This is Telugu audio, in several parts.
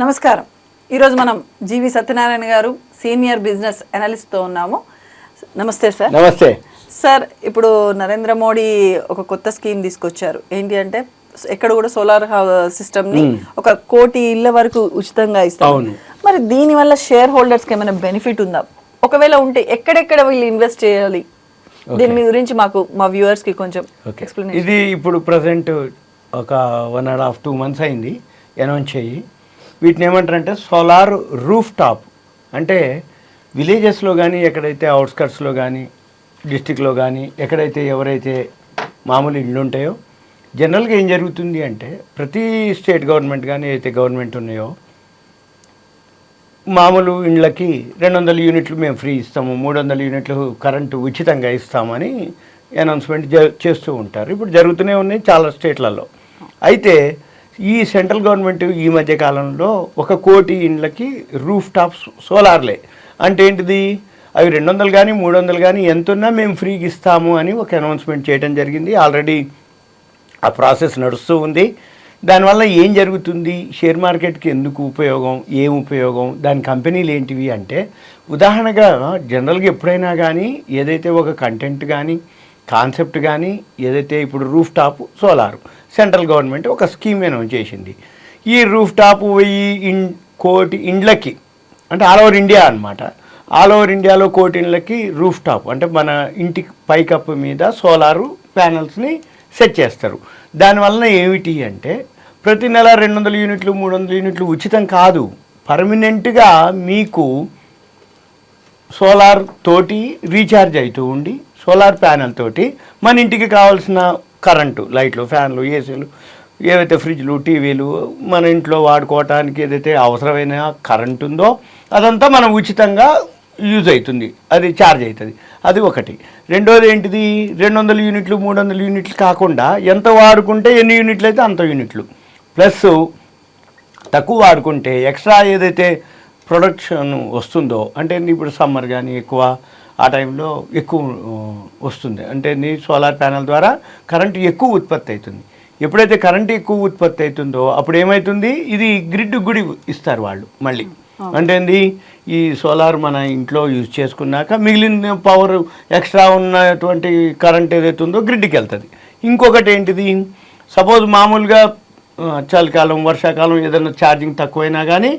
నమస్కారం. ఈరోజు మనం జీవి సత్యనారాయణ గారు సీనియర్ బిజినెస్ అనలిస్ట్తో ఉన్నాము. నమస్తే సార్. నమస్తే. సార్ ఇప్పుడు నరేంద్ర మోడీ ఒక కొత్త స్కీమ్ తీసుకొచ్చారు. ఏంటి అంటే ఎక్కడ కూడా సోలార్ సిస్టమ్ని ఒక కోటి ఇళ్ళ వరకు ఉచితంగా అవును. మరి దీని వల్ల షేర్ హోల్డర్స్కి ఏమైనా బెనిఫిట్ ఉందా? ఒకవేళ ఉంటే ఎక్కడెక్కడ వీళ్ళు ఇన్వెస్ట్ చేయాలి? దీని మీ గురించి మాకు మా వ్యూవర్స్కి కొంచెం ఇది ఇప్పుడు ప్రజెంట్ ఒక one and half two months అయింది అనౌన్స్ చేయి. వీటిని ఏమంటారంటే సోలార్ రూఫ్ టాప్ అంటే విలేజెస్లో కానీ ఎక్కడైతే అవుట్స్కట్స్లో కానీ డిస్టిక్లో కానీ ఎక్కడైతే ఎవరైతే మామూలు ఇళ్ళు ఉంటాయో జనరల్గా ఏం జరుగుతుంది అంటే ప్రతి స్టేట్ గవర్నమెంట్ కానీ అయితే గవర్నమెంట్ ఉన్నాయో మామూలు ఇండ్లకి రెండు వందల యూనిట్లు మేము ఫ్రీ ఇస్తాము మూడు వందల యూనిట్లు కరెంటు ఉచితంగా ఇస్తామని అనౌన్స్మెంట్ జ- చేస్తూ ఉంటారు. ఇప్పుడు జరుగుతూనే ఉన్నాయి చాలా స్టేట్లలో. అయితే ఈ సెంట్రల్ గవర్నమెంట్ ఈ మధ్య కాలంలో ఒక కోటి ఇండ్లకి రూఫ్ టాప్స్ సోలార్లే. అంటే ఏంటిది? అవి రెండు వందలు కానీ మూడు వందలు కానీ ఎంతున్నా మేము ఫ్రీగా ఇస్తాము అని ఒక అనౌన్స్మెంట్ చేయడం జరిగింది. ఆల్రెడీ ఆ ప్రాసెస్ నడుస్తూ ఉంది. దానివల్ల ఏం జరుగుతుంది? షేర్ మార్కెట్కి ఎందుకు ఉపయోగం? ఏం ఉపయోగం? దాని కంపెనీలు ఏంటివి అంటే ఉదాహరణగా జనరల్గా ఎప్పుడైనా కానీ ఏదైతే ఒక కంటెంట్ కానీ కాన్సెప్ట్ కానీ ఏదైతే ఇప్పుడు roof top solar central government ఒక స్కీమ్ అనౌన్స్ చేసింది. ఈ రూఫ్ టాప్ వెయ్యి ఇన్ కోటి ఇండ్లకి అంటే ఆల్ ఓవర్ ఇండియా అన్నమాట. ఆల్ ఓవర్ ఇండియాలో కోటి ఇండ్లకి రూఫ్ టాప్ అంటే మన ఇంటి పైకప్పు మీద సోలారు ప్యానల్స్ని సెట్ చేస్తారు. దానివలన ఏమిటి అంటే ప్రతి నెల రెండు వందల యూనిట్లు మూడు వందల యూనిట్లు ఉచితం కాదు. పర్మనెంట్గా మీకు సోలార్ తోటి రీఛార్జ్ అవుతూ ఉండి సోలార్ ప్యానెల్ తోటి మన ఇంటికి కావాల్సిన కరెంటు లైట్లు ఫ్యాన్లు ఏసీలు ఏవైతే ఫ్రిడ్జ్లు టీవీలు మన ఇంట్లో వాడుకోవటానికి ఏదైతే అవసరమైన కరెంట్ ఉందో అదంతా మనం ఉచితంగా యూజ్ అవుతుంది. అది ఛార్జ్ అవుతుంది. అది ఒకటి. రెండోది ఏంటిది? రెండు వందల యూనిట్లు మూడు వందల యూనిట్లు కాకుండా ఎంత వాడుకుంటే ఎన్ని యూనిట్లు అయితే అంత యూనిట్లు. ప్లస్ తక్కువ వాడుకుంటే ఎక్స్ట్రా ఏదైతే ప్రొడక్షన్ వస్తుందో అంటే ఇప్పుడు సమ్మర్ కానీ ఎక్కువ ఆ టైంలో ఎక్కువ వస్తుంది. అంటే నీ సోలార్ ప్యానల్ ద్వారా కరెంటు ఎక్కువ ఉత్పత్తి అవుతుంది. ఎప్పుడైతే కరెంటు ఎక్కువ ఉత్పత్తి అవుతుందో అప్పుడు ఏమవుతుంది ఇది గ్రిడ్ గుడి ఇస్తారు వాళ్ళు మళ్ళీ. అంటే ఏంది? ఈ సోలార్ మన ఇంట్లో యూజ్ చేసుకున్నాక మిగిలిన పవర్ ఎక్స్ట్రా ఉన్నటువంటి కరెంట్ ఏదైతే ఉందో గ్రిడ్కి వెళ్తుంది. ఇంకొకటి ఏంటిది? సపోజ్ మామూలుగా చలికాలం వర్షాకాలం ఏదైనా ఛార్జింగ్ తక్కువైనా కానీ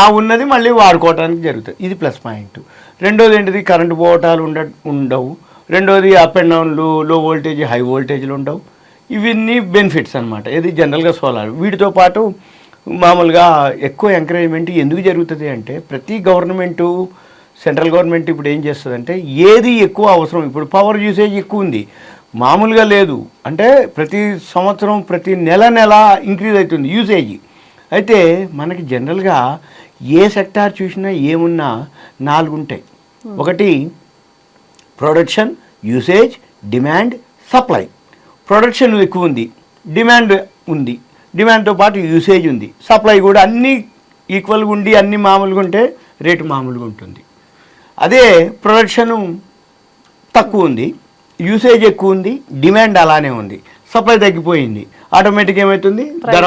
ఆ ఉన్నది మళ్ళీ వాడుకోవడానికి జరుగుతుంది. ఇది ప్లస్ పాయింట్. రెండోది ఏంటిది? కరెంటు పోవటాలు ఉండ ఉండవు. రెండోది అప్ అండ్ డౌన్లు లో వోల్టేజ్ హై వోల్టేజ్లు ఉండవు. ఇవన్నీ బెనిఫిట్స్ అనమాట ఇది జనరల్గా సోలార్ వీటితో పాటు మామూలుగా ఎక్కువ ఎంకరేజ్మెంట్ ఎందుకు జరుగుతుంది అంటే ప్రతి గవర్నమెంటు సెంట్రల్ గవర్నమెంట్ ఇప్పుడు ఏం చేస్తుందంటే ఏది ఎక్కువ అవసరం ఇప్పుడు పవర్ యూసేజ్ ఎక్కువ ఉంది. మామూలుగా లేదు. అంటే ప్రతి సంవత్సరం ప్రతి నెల నెల ఇంక్రీజ్ అవుతుంది యూసేజ్ అయితే మనకి జనరల్గా ఏ సెక్టార్ చూసినా ఏమున్నా నాలుగు ఉంటాయి ఒకటి production usage demand supply production ఎక్కువ ఉంది డిమాండ్ ఉంది. డిమాండ్తో పాటు యూసేజ్ ఉంది. సప్లై కూడా అన్నీ ఈక్వల్గా ఉండి అన్ని మామూలుగా ఉంటే రేటు మామూలుగా ఉంటుంది. అదే ప్రొడక్షను తక్కువ ఉంది యూసేజ్ ఎక్కువ ఉంది డిమాండ్ అలానే ఉంది. సప్లై తగ్గిపోయింది ఆటోమేటిక్ ఏమవుతుంది ధర.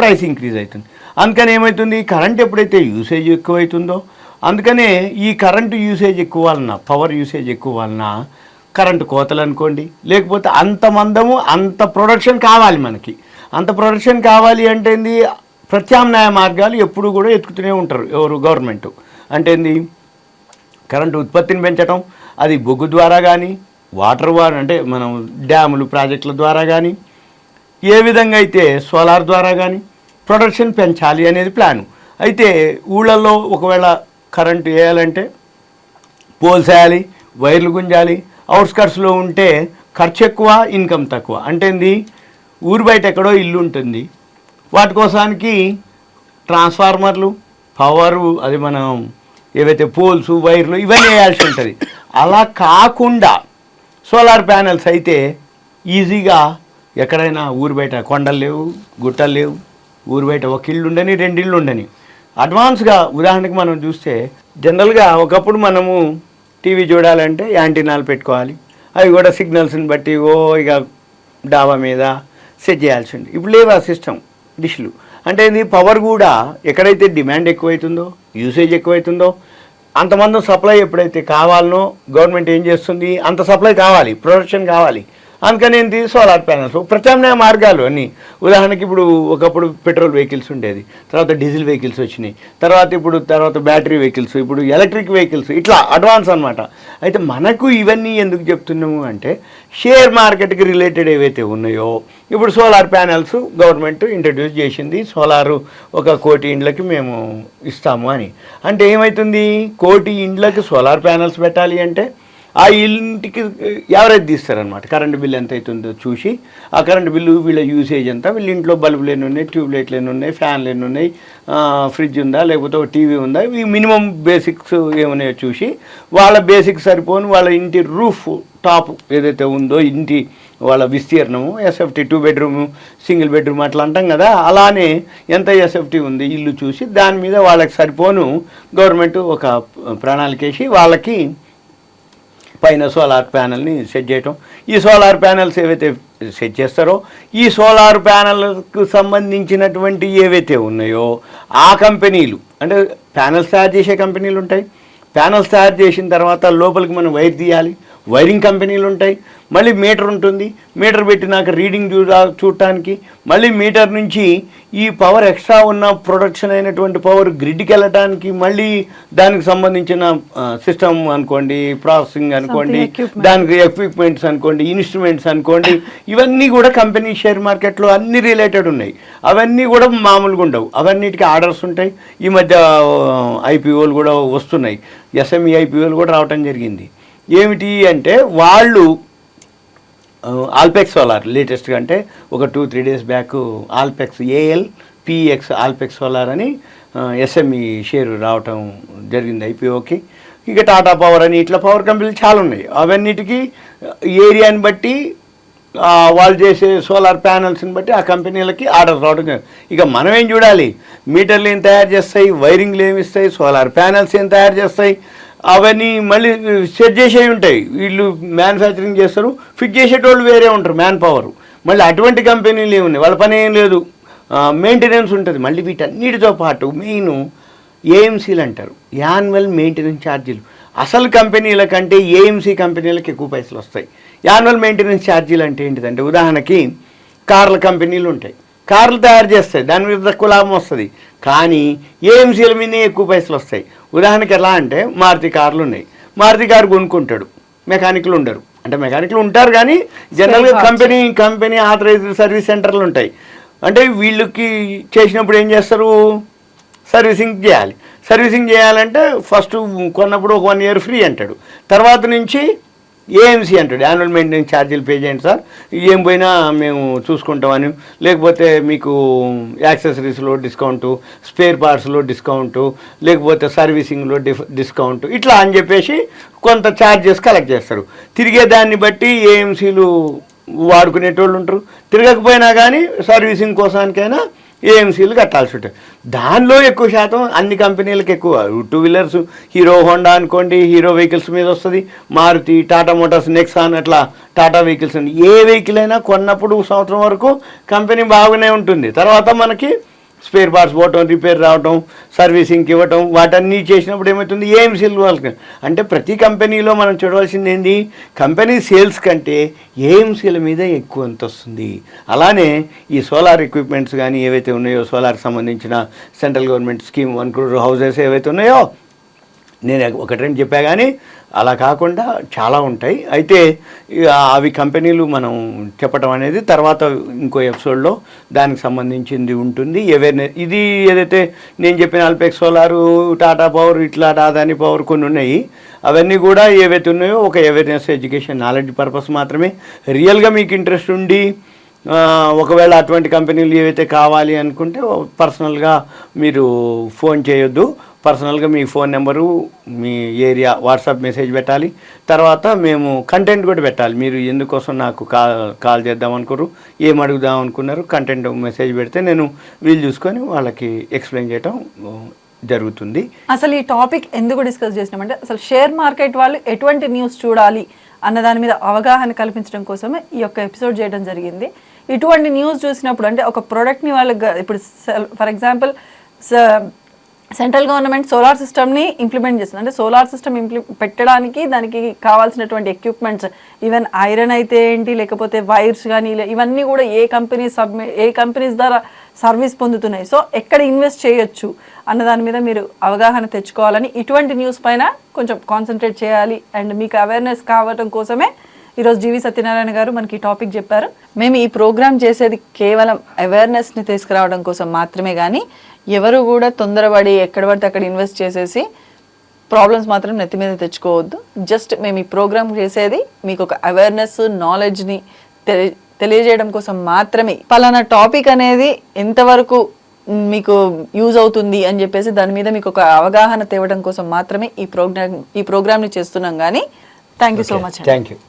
ప్రైస్ ఇంక్రీజ్ అవుతుంది. అందుకని ఏమవుతుంది కరెంట్ ఎప్పుడైతే యూసేజ్ ఎక్కువ అవుతుందో అందుకనే ఈ కరెంటు యూసేజ్ ఎక్కువ వలన పవర్ యూసేజ్ ఎక్కువ వలన కరెంటు కోతలు అనుకోండి లేకపోతే అంత మందము అంత ప్రొడక్షన్ కావాలి మనకి. అంత ప్రొడక్షన్ కావాలి అంటే ఏంది? ప్రత్యామ్నాయ మార్గాలు ఎప్పుడు కూడా ఎత్తుకుతూనే ఉంటారు ఎవరు గవర్నమెంట్ అంటే ఏంది? కరెంటు ఉత్పత్తిని పెంచడం అది బొగ్గు ద్వారా కానీ వాటర్ వార్ అంటే మనం డ్యాములు ప్రాజెక్టుల ద్వారా కానీ ఏ విధంగా అయితే సోలార్ ద్వారా కానీ ప్రొడక్షన్ పెంచాలి అనేది ప్లాను అయితే ఊళ్ళల్లో ఒకవేళ కరెంటు వేయాలంటే పోల్స్ వేయాలి వైర్లు గుంజాలి అవుట్స్కట్స్లో ఉంటే ఖర్చు ఎక్కువ ఇన్కమ్ తక్కువ. అంటే ఏంది? ఊరు బయట ఎక్కడో ఇల్లు ఉంటుంది. వాటి కోసానికి ట్రాన్స్ఫార్మర్లు పవరు అది మనం ఏవైతే పోల్స్ వైర్లు ఇవన్నీ వేయాల్సి ఉంటుంది. అలా కాకుండా సోలార్ ప్యానెల్స్ అయితే ఈజీగా ఎక్కడైనా ఊరు బయట కొండలు లేవు గుట్టలు లేవు ఊరు బయట ఒక ఇల్లు ఉండని రెండు ఇళ్ళు ఉండని. అడ్వాన్స్గా ఉదాహరణకి మనం చూస్తే జనరల్గా ఒకప్పుడు మనము టీవీ చూడాలంటే యాంటీనాలు పెట్టుకోవాలి. అవి కూడా సిగ్నల్స్ని బట్టి ఓ ఇక డాబా మీద సెట్ చేయాల్సి ఉంది ఇప్పుడు లేవు ఆ సిస్టమ్ డిష్లు. అంటే ఇది పవర్ కూడా ఎక్కడైతే డిమాండ్ ఎక్కువైతుందో యూసేజ్ ఎక్కువైతుందో అంతమంది సప్లై ఎప్పుడైతే కావాలనో గవర్నమెంట్ ఏం చేస్తుంది? అంత సప్లై కావాలి ప్రొడక్షన్ కావాలి. అందుకని ఏంటి సోలార్ ప్యానల్స్. ప్రత్యామ్నాయ మార్గాలు అని ఉదాహరణకి ఇప్పుడు ఒకప్పుడు పెట్రోల్ వెహికల్స్ ఉండేది. తర్వాత డీజిల్ వెహికల్స్ వచ్చినాయి. తర్వాత ఇప్పుడు తర్వాత బ్యాటరీ వెహికల్స్ ఇప్పుడు ఎలక్ట్రిక్ వెహికల్స్ ఇట్లా అడ్వాన్స్ అన్నమాట. అయితే మనకు ఇవన్నీ ఎందుకు చెప్తున్నాము అంటే షేర్ మార్కెట్కి రిలేటెడ్ ఏవైతే ఉన్నాయో ఇప్పుడు సోలార్ ప్యానల్స్ గవర్నమెంట్ ఇంట్రడ్యూస్ చేసింది. సోలారు ఒక కోటి ఇండ్లకి మేము ఇస్తాము అని. అంటే ఏమవుతుంది కోటి ఇండ్లకి సోలార్ ప్యానల్స్ పెట్టాలి అంటే ఆ ఇంటికి యావరేజ్ తీస్తారనమాట కరెంట్ బిల్ ఎంత అవుతుందో చూసి ఆ కరెంట్ బిల్లు వీళ్ళ యూసేజ్ ఎంత? వీళ్ళ ఇంట్లో బల్బులు ఎన్ని ఉన్నాయి? ట్యూబ్ లైట్లు ఎన్ని ఉన్నాయి? ఫ్యాన్లు ఎన్ని ఉన్నాయి? ఫ్రిడ్జ్ ఉందా? లేకపోతే ఒక టీవీ ఉందా? ఈ మినిమం బేసిక్స్ ఏమున్నాయో చూసి వాళ్ళ బేసిక్ సరిపోని వాళ్ళ ఇంటి రూఫ్ టాప్ ఏదైతే ఉందో ఇంటి వాళ్ళ విస్తీర్ణము SFT two bedroom single bedroom అట్లా అంటాం కదా అలానే ఎంత ఎస్ఎఫ్టీ ఉంది ఇల్లు చూసి దాని మీద వాళ్ళకి సరిపోను గవర్నమెంట్ ఒక ప్రణాళిక వేసి వాళ్ళకి పైన సోలార్ ప్యానల్ని సెట్ చేయటం. ఈ సోలార్ ప్యానల్స్ ఏవైతే సెట్ చేస్తారో ఈ సోలార్ ప్యానల్కు సంబంధించినటువంటి ఏవైతే ఉన్నాయో ఆ కంపెనీలు అంటే ప్యానల్స్ తయారు చేసే కంపెనీలు ఉంటాయి. ప్యానల్స్ తయారు చేసిన తర్వాత లోపలికి మనం వైర్ తీయాలి. వైరింగ్ కంపెనీలు ఉంటాయి. మళ్ళీ మీటర్ ఉంటుంది. మీటర్ పెట్టినాక రీడింగ్ చూ చూడటానికి మళ్ళీ మీటర్ నుంచి ఈ పవర్ ఎక్స్ట్రా ఉన్న ప్రొడక్షన్ అయినటువంటి పవర్ గ్రిడ్కి వెళ్ళటానికి మళ్ళీ దానికి సంబంధించిన సిస్టమ్ అనుకోండి ప్రాసెసింగ్ అనుకోండి. దానికి ఎక్విప్మెంట్స్ అనుకోండి ఇన్స్ట్రుమెంట్స్ అనుకోండి ఇవన్నీ కూడా కంపెనీ షేర్ మార్కెట్లో అన్ని రిలేటెడ్ ఉన్నాయి. అవన్నీ కూడా మామూలుగా ఉండవు. అవన్నిటికీ ఆర్డర్స్ ఉంటాయి. ఈ మధ్య ఐపీఓలు కూడా వస్తున్నాయి. ఎస్ఎంఈ ఐపీఓలు కూడా రావటం జరిగింది. ఏమిటి అంటే వాళ్ళు ఆల్పెక్స్ సోలార్ లేటెస్ట్గా అంటే ఒక two three days back Alpex A L P X Alpex solar అని ఎస్ఎంఈ షేర్ రావటం జరిగింది ఐపీఓకి ఇక టాటా పవర్ అని ఇట్లా పవర్ కంపెనీలు చాలా ఉన్నాయి. అవన్నిటికీ ఏరియాని బట్టి వాళ్ళు చేసే సోలార్ ప్యానల్స్ని బట్టి ఆ కంపెనీలకి ఆర్డర్ రావడం ఇక మనం ఏం చూడాలి? మీటర్లు ఏం తయారు చేస్తాయి? వైరింగ్లు ఏమి ఇస్తాయి? సోలార్ ప్యానల్స్ ఏం తయారు చేస్తాయి? అవన్నీ మళ్ళీ సెట్ చేసేవి ఉంటాయి. వీళ్ళు మ్యానుఫ్యాక్చరింగ్ చేస్తారు. ఫిట్ చేసేటోళ్ళు వేరే ఉంటారు మ్యాన్ పవర్ మళ్ళీ అటువంటి కంపెనీలు ఏమున్నాయి వాళ్ళ పని ఏం లేదు. మెయింటెనెన్స్ ఉంటుంది. మళ్ళీ వీటన్నిటితో పాటు మెయిన్ ఏఎంసీలు అంటారు. యాన్యువల్ మెయింటెనెన్స్ ఛార్జీలు అసలు కంపెనీల కంటే ఏఎంసీ కంపెనీలకు ఎక్కువ పైసలు వస్తాయి. యాన్యువల్ మెయింటెనెన్స్ ఛార్జీలు అంటే ఏంటిదంటే ఉదాహరణకి కార్ల కంపెనీలు ఉంటాయి. కార్లు తయారు చేస్తాయి. దాని మీద తక్కువ లాభం వస్తుంది. కానీ ఏఎంసీల మీదనే ఎక్కువ పైసలు వస్తాయి. ఉదాహరణకి ఎలా అంటే మారుతి కార్లు ఉన్నాయి. మారుతి కారు కొనుక్కుంటాడు. మెకానిక్లు ఉండరు. అంటే మెకానిక్లు ఉంటారు కానీ జనరల్గా. కంపెనీ కంపెనీ ఆథరైజ్డ్ సర్వీస్ సెంటర్లు ఉంటాయి. అంటే వీళ్ళకి చేసినప్పుడు ఏం చేస్తారు? సర్వీసింగ్ చేయాలి. సర్వీసింగ్ చేయాలంటే ఫస్ట్ కొన్నప్పుడు ఒక వన్ ఇయర్ ఫ్రీ అంటాడు. తర్వాత నుంచి ఏఎంసీ అంటాడు. యాన్యువల్ మెయింటెనెన్స్ ఛార్జీలు పే చేయండి సార్. ఏం పోయినా మేము చూసుకుంటామని. లేకపోతే మీకు యాక్సెసరీస్లో డిస్కౌంటు స్పేర్ పార్ట్స్లో డిస్కౌంటు లేకపోతే సర్వీసింగ్లో డిఫ్ డిస్కౌంట్ ఇట్లా అని చెప్పేసి కొంత ఛార్జెస్ కలెక్ట్ చేస్తారు. తిరిగే దాన్ని బట్టి ఏఎంసీలు వాడుకునేటోళ్ళు ఉంటారు. తిరగకపోయినా కానీ సర్వీసింగ్ కోసానికైనా ఏఎంసీలు కట్టాల్సి ఉంటుంది దానిలో ఎక్కువ శాతం అన్ని కంపెనీలకు ఎక్కువ. టూ వీలర్స్ హీరో హోండా అనుకోండి హీరో వెహికల్స్ మీద వస్తుంది. మారుతి టాటా మోటార్స్ నెక్సాన్ అట్లా టాటా వెహికల్స్ ఏ వెహికల్ అయినా కొన్నప్పుడు సంవత్సరం వరకు కంపెనీ బాగానే ఉంటుంది. తర్వాత మనకి స్పేర్ పార్ట్స్ పోవటం రిపేర్ రావటం సర్వీసింగ్కి ఇవ్వటం వాటన్నీ చేసినప్పుడు ఏమవుతుంది ఏం వాళ్ళకి? అంటే ప్రతి కంపెనీలో మనం చూడవలసింది ఏంది? కంపెనీ సేల్స్ కంటే ఏఎంసీల మీద ఎక్కువ ఎంత వస్తుంది. అలానే ఈ సోలార్ ఎక్విప్మెంట్స్ కానీ ఏవైతే ఉన్నాయో సోలార్ సంబంధించిన central government scheme one crore houses ఏవైతే ఉన్నాయో నేను ఒకటి రెండు చెప్పా కానీ అలా కాకుండా చాలా ఉంటాయి. అయితే అవి కంపెనీలు మనం చెప్పటం అనేది తర్వాత ఇంకో ఎపిసోడ్లో దానికి సంబంధించింది ఉంటుంది. అవేర్నెస్ ఇది ఏదైతే నేను చెప్పిన అల్పెక్స్ సోలారు టాటా పవర్ ఇట్లా అదాని పవర్ కొన్ని ఉన్నాయి. అవన్నీ కూడా ఏవైతే ఉన్నాయో ఒక అవేర్నెస్ ఎడ్యుకేషన్ నాలెడ్జ్ పర్పస్ మాత్రమే. రియల్గా మీకు ఇంట్రెస్ట్ ఉండి ఒకవేళ అటువంటి కంపెనీలు ఏవైతే కావాలి అనుకుంటే పర్సనల్గా మీరు ఫోన్ చేయొద్దు. పర్సనల్గా మీ ఫోన్ నెంబరు మీ ఏరియా వాట్సాప్ మెసేజ్ పెట్టాలి. తర్వాత మేము కంటెంట్ కూడా పెట్టాలి. మీరు ఎందుకోసం నాకు కాల్ కాల్ చేద్దాం అనుకున్నారు ఏం అడుగుదాం అనుకున్నారు కంటెంట్ మెసేజ్ పెడితే నేను వీలు చూసుకొని వాళ్ళకి ఎక్స్ప్లెయిన్ చేయటం జరుగుతుంది. అసలు ఈ టాపిక్ ఎందుకు డిస్కస్ చేసినామంటే అసలు షేర్ మార్కెట్ వాళ్ళు ఎటువంటి న్యూస్ చూడాలి అన్న దాని మీద అవగాహన కల్పించడం కోసమే ఈ యొక్క ఎపిసోడ్ చేయడం జరిగింది. ఇటువంటి న్యూస్ చూసినప్పుడు అంటే ఒక ప్రోడక్ట్ని వాళ్ళకి ఇప్పుడు for example central government solar సిస్టమ్ని ఇంప్లిమెంట్ చేస్తుంది. అంటే సోలార్ సిస్టమ్ ఇంప్లి పెట్టడానికి దానికి కావాల్సినటువంటి ఎక్విప్మెంట్స్ ఈవెన్ ఐరన్ అయితే ఏంటి లేకపోతే వైర్స్ కానీ ఇవన్నీ కూడా ఏ కంపెనీ సబ్మి ఏ కంపెనీస్ ద్వారా సర్వీస్ పొందుతున్నాయి. సో ఎక్కడ ఇన్వెస్ట్ చేయొచ్చు అన్న దాని మీద మీరు అవగాహన తెచ్చుకోవాలని ఇటువంటి న్యూస్ పైన కొంచెం కాన్సన్ట్రేట్ చేయాలి. అండ్ మీకు అవేర్నెస్ కావటం కోసమే ఈరోజు జీవి సత్యనారాయణ గారు మనకి ఈ టాపిక్ చెప్పారు. మేము ఈ ప్రోగ్రామ్ చేసేది కేవలం అవేర్నెస్ని తీసుకురావడం కోసం మాత్రమే కానీ ఎవరు కూడా తొందరపడి ఎక్కడ పడితే అక్కడ ఇన్వెస్ట్ చేసేసి ప్రాబ్లమ్స్ మాత్రం నెత్తి మీద తెచ్చుకోవద్దు. జస్ట్ మేము ఈ ప్రోగ్రామ్ చేసేది మీకు ఒక అవేర్నెస్ నాలెడ్జ్ని తెలి తెలియజేయడం కోసం మాత్రమే. పలానా టాపిక్ అనేది ఎంతవరకు మీకు యూజ్ అవుతుంది అని చెప్పేసి దాని మీద మీకు ఒక అవగాహన తేవడం కోసం మాత్రమే ఈ ప్రోగ్రామ్ ఈ ప్రోగ్రామ్ని చేస్తున్నాం. కానీ thank you so much thank you